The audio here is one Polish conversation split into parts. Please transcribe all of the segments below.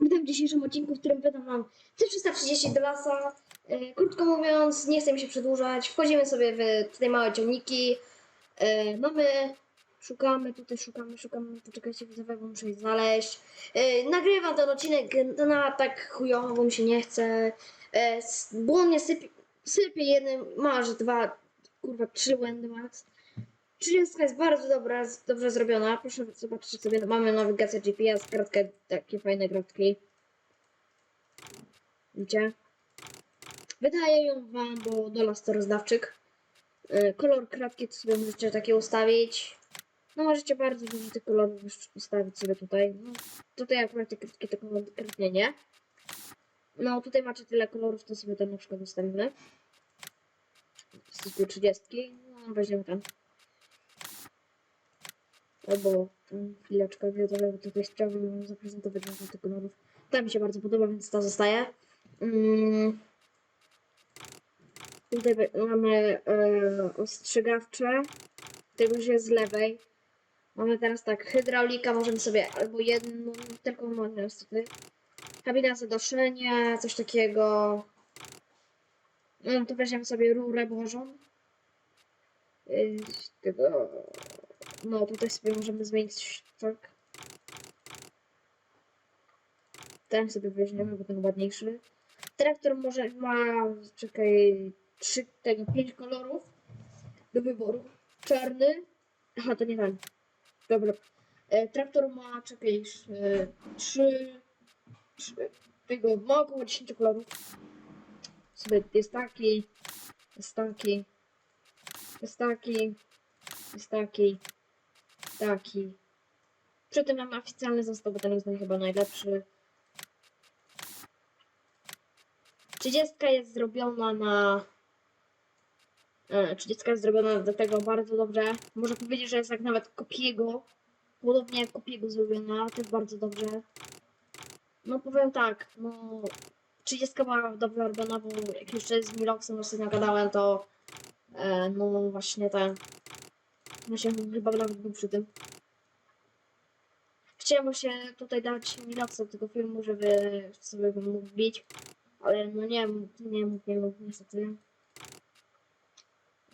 Witam w dzisiejszym odcinku, w którym wydam wam C330 do lasa. Krótko mówiąc, nie chcę mi się przedłużać. Wchodzimy sobie w tutaj małe ciągniki. E, Mamy, szukamy, tutaj szukamy, szukamy. Poczekajcie, widzowie, bo muszę je znaleźć. E, Nagrywam ten odcinek na tak chujowo, bo mi się nie chce. E, Błonnie sypie, sypie jednym, masz dwa, kurwa, trzy błędy max. 30 jest bardzo dobra, dobrze zrobiona. Proszę zobaczyć sobie, mamy nawigację GPS, kratkę, takie fajne kratki. Widzicie? Wydaje ją wam, bo dolas to rozdawczyk. E, Kolor kratki to sobie możecie takie ustawić. No możecie bardzo dużo tych kolorów ustawić sobie tutaj. No, tutaj akurat te kratki to konkretnie nie. No tutaj macie tyle kolorów, to sobie ten na przykład ustawimy. Z tytułu 30. No weźmiemy ten. Albo mm, chwileczkę wiadomo, bo tutaj chciałbym zaprezentować wam tych kolorów. Ta mi się bardzo podoba, więc ta zostaje. Mm. Tutaj mamy e, ostrzegawcze. Tego się z lewej. Mamy teraz tak, hydraulika, możemy sobie albo jedną, tylko no niestety. Kabina zadoszenia, coś takiego. No to weźmiemy sobie rurę bożą. Tego no, tutaj sobie możemy zmienić tak. Ten sobie weźmiemy, bo ten ładniejszy. Traktor może ma, czekaj, trzy, tego, pięć kolorów do wyboru. Czarny. Aha, to nie ten. Dobra. E, traktor ma, czekaj, e, trzy, trzy, tego, ma około 10 kolorów. Sobie jest taki, jest taki, jest taki, jest taki, taki. Przy tym mam oficjalny zestaw, bo ten jest chyba najlepszy. 30 jest zrobiona na. e, 30 jest zrobiona do tego bardzo dobrze. Można powiedzieć, że jest jak nawet kopiego. Podobnie jak kopiego zrobiona, też bardzo dobrze. No powiem tak, no 30 była dobrze robiona, bo jak jeszcze z Miloxem ostatnio gadałem, to e, no właśnie ten. Właśnie chyba nawet był przy tym. Chciałem się tutaj dać do tego filmu, żeby sobie go mógł bić, ale no nie nie mógł, nie mógł niestety.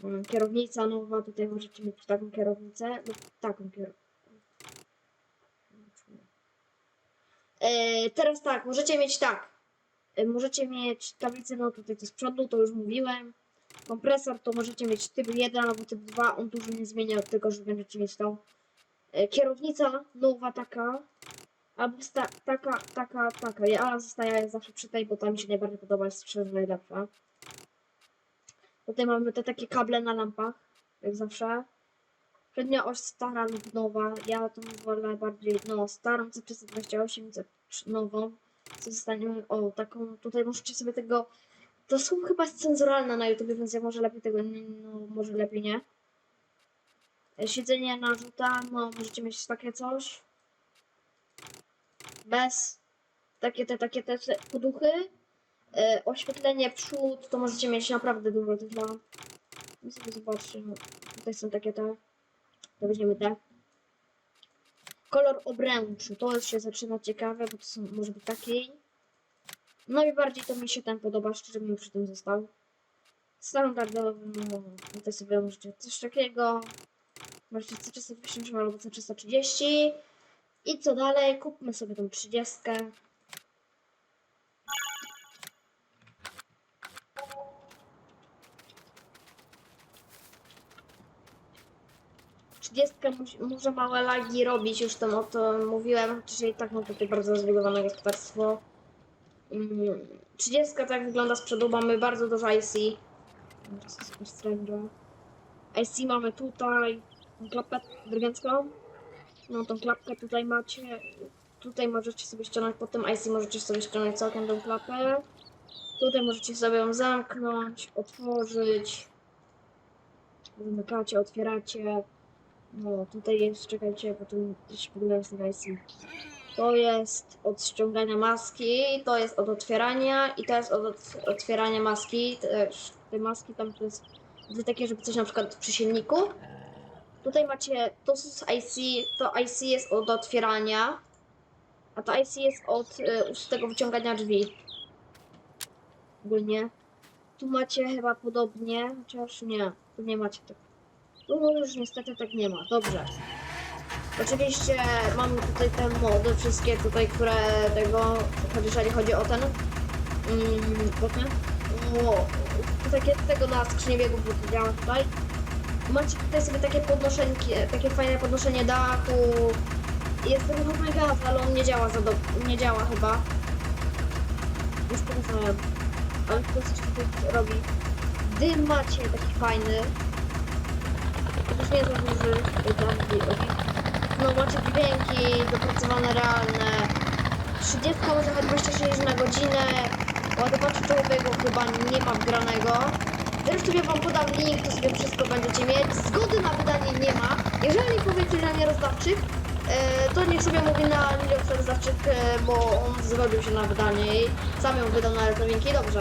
Mm, Kierownica nowa, tutaj możecie mieć taką kierownicę, no taką kierownicę. E, teraz tak, możecie mieć tak. E, możecie mieć tablicę, no tutaj to z przodu, to już mówiłem. Kompresor to możecie mieć typ 1 albo typ 2, on dużo nie zmienia, tylko że będziecie mieć tą e, kierownica nowa taka, albo taka, taka, taka. Ja zostaję zawsze przy tej, bo ta mi się najbardziej podoba, jest szczerze najlepsza. Tutaj mamy te takie kable na lampach, jak zawsze. Przednia oś stara lub nowa. Ja to wolę bardziej no, starą C328, C nową. Co zostanie, o taką, tutaj możecie sobie tego, to są chyba jest cenzuralne na YouTube, więc ja może lepiej tego, no może lepiej nie. Siedzenie narzuta, no możecie mieć takie coś. Bez. Takie te, takie te te poduchy. E, oświetlenie przód, to możecie mieć naprawdę dużo tych lamp. No sobie zobaczcie, no, tutaj są takie te. To weźmiemy te. Kolor obręczy, to już się zaczyna ciekawe, bo to są, może być taki. Najbardziej to mi się ten podoba, szczerze bym przy tym został. Standardowy, no, tutaj sobie możecie coś takiego. Możecie C350 albo C330. I co dalej? Kupmy sobie tą 30. Trzydziestka może małe lagi robić, już tam o tym mówiłem, chociaż i tak mam tutaj bardzo zbudowane gospodarstwo. Mm, 30 tak wygląda z przodu, mamy bardzo dużo IC. IC mamy tutaj, tą klapę drgęcką. No tą klapkę tutaj macie. Tutaj możecie sobie ściągnąć, pod tym IC możecie sobie ściągnąć całkiem tą klapę. Tutaj możecie sobie ją zamknąć, otworzyć. Zamykacie, otwieracie. No tutaj jest, czekajcie, bo tu gdzieś wygląda z tego IC. To jest od ściągania maski, to jest od otwierania i to jest od ot- otwierania maski. Też te maski tam to jest dwie takie, żeby coś na przykład przy silniku. Tutaj macie, to jest IC, to IC jest od otwierania. A to IC jest od y, z tego wyciągania drzwi. Ogólnie. Tu macie chyba podobnie, chociaż nie, tu nie macie tak. Tu już niestety tak nie ma. Dobrze. Oczywiście mamy tutaj te mody, wszystkie tutaj, które tego, jeżeli chodzi o ten, mm, o takie tego na skrzynię biegów, bo to działa tutaj. Macie tutaj sobie takie podnoszenie, takie fajne podnoszenie dachu. Jest ruchomy gaz, ale on nie działa za do... nie działa chyba. Już pokazałem. Ale ktoś coś tutaj robi. Dym macie taki fajny. Chociaż nie za duży. Taki, no macie dźwięki dopracowane realne. 30 może choć 26 na godzinę. Ładowacza czołowego chyba nie ma wgranego. Zresztą ja wam podam link, to sobie wszystko będziecie mieć. Zgody na wydanie nie ma. Jeżeli powiecie na nierozdawczyk, e, to niech sobie mówi na Lilox rozdawczyk, e, bo on zgodził się na wydanie i sam ją wydał na elektrowinki. Dobrze.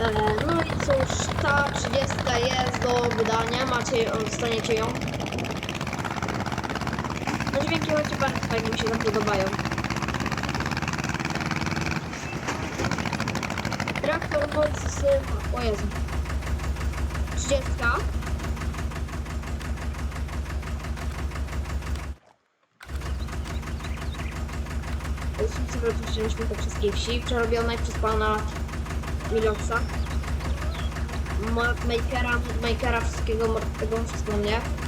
E, no i cóż, ta 30 jest do wydania, macie dostaniecie ją. Dźwięki macie bardzo fajnie, mi się tam podobają. Traktor mocy... O Jezu. 30. Jeśli sobie opuściliśmy te wszystkie wsi, przerobione przez pana Miloxa. Modmakera, Modmakera, wszystkiego, tego wszystko nie.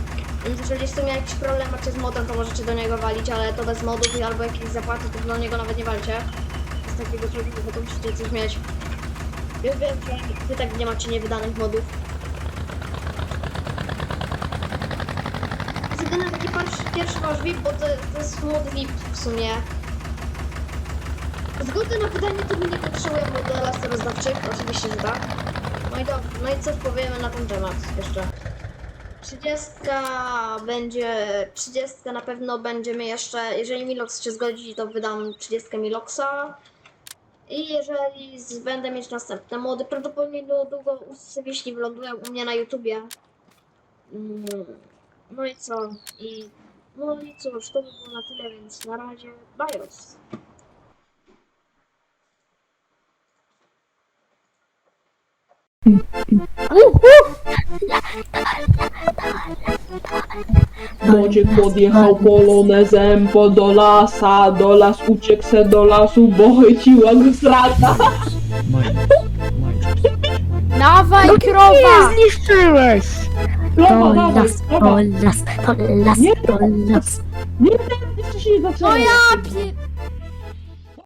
Jeżeli z tym jakiś problem macie z modem, to możecie do niego walić, ale to bez modów i albo jakieś zapłaty, to do niego nawet nie walcie. Z takiego człowieka, bo to musicie coś mieć. Ja wiem, że wy tak nie macie niewydanych modów. Jedyny taki pierwszy, pierwszy wasz VIP, bo to, to jest mod VIP w sumie. Zgody na wydanie to my nie potrzebujemy modela rozdawczych, oczywiście, że tak. No i dobrze, no i coś powiemy na ten temat jeszcze. 30 będzie, 30 na pewno będziemy jeszcze, jeżeli Milox się zgodzi, to wydam 30 Miloxa. I jeżeli z, będę mieć następne mody, prawdopodobnie niedługo jeśli wylądują u mnie na YouTubie. Mm, No i co? I no i cóż, to by było na tyle, więc na razie, BIOS. Młodziek podjechał polonezem po do lasa, do las uciekł se do lasu, bo chyciła go strata. Dawaj, krowa! zniszczyłeś! Prawa, dawaj, Polas, prawa. polas, polas, Nie. polas. Nie, nie, jeszcze się nie zaczęło. No ja pie...